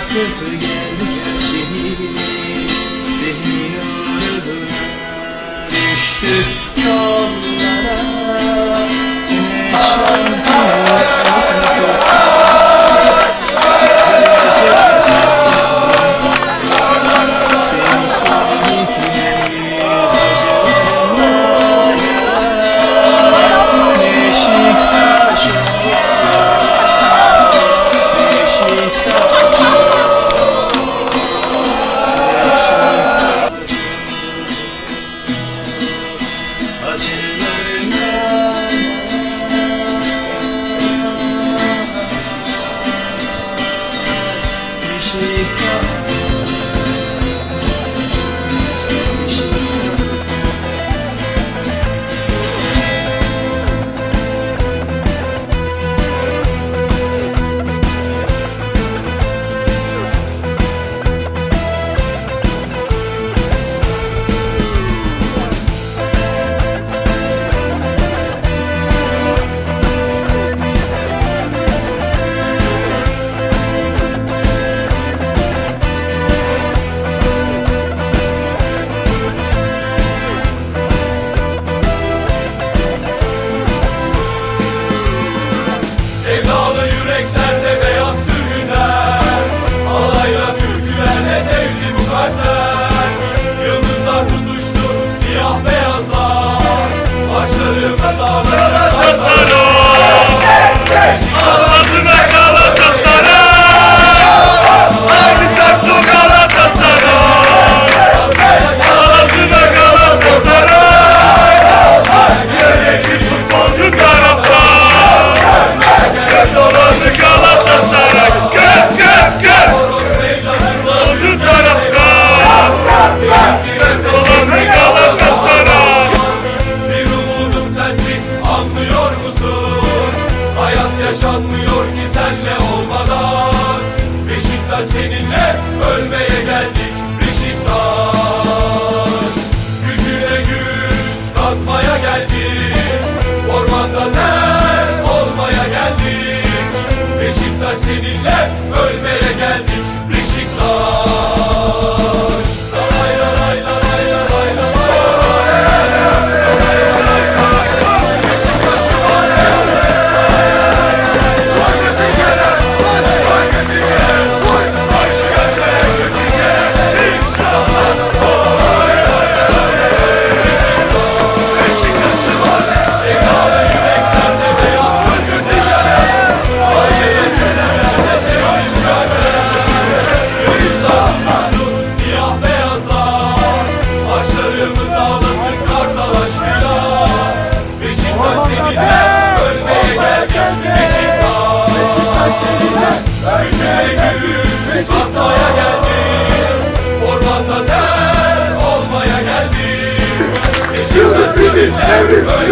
artık geldik her şeyi Senin düştük yollara. Güneş seninle ölmeye geldik. Beşiktaş. Everybody, everybody.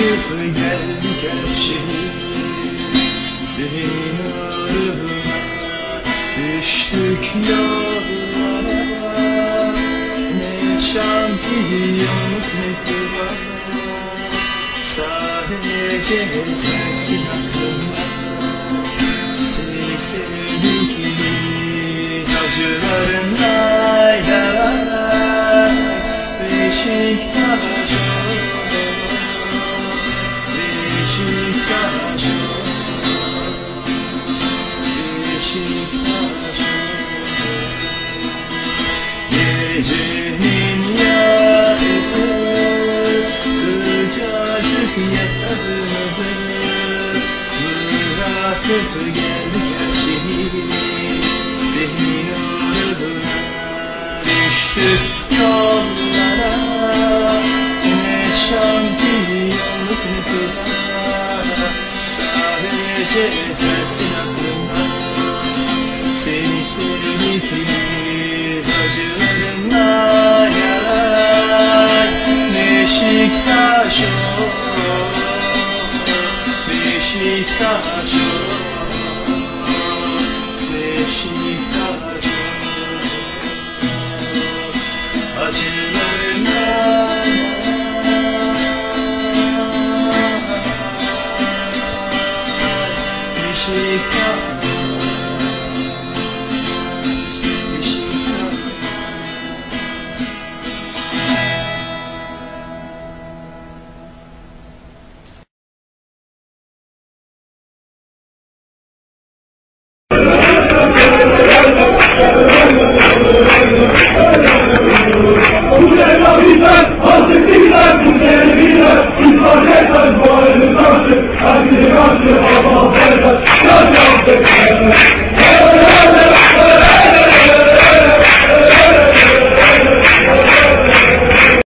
Bırakıp geldik her şeyi Senin uğruna düştük yollara. Ne şampiyon ne duvar. Sadece sensin Bırakıp geldik her şeyi Senin uğruna düştük yollara Ne şampiyonluk ne kıvara Sadece sensin aklımda. Seni sevdik acılarımla yaray Beşiktaş o Beşiktaş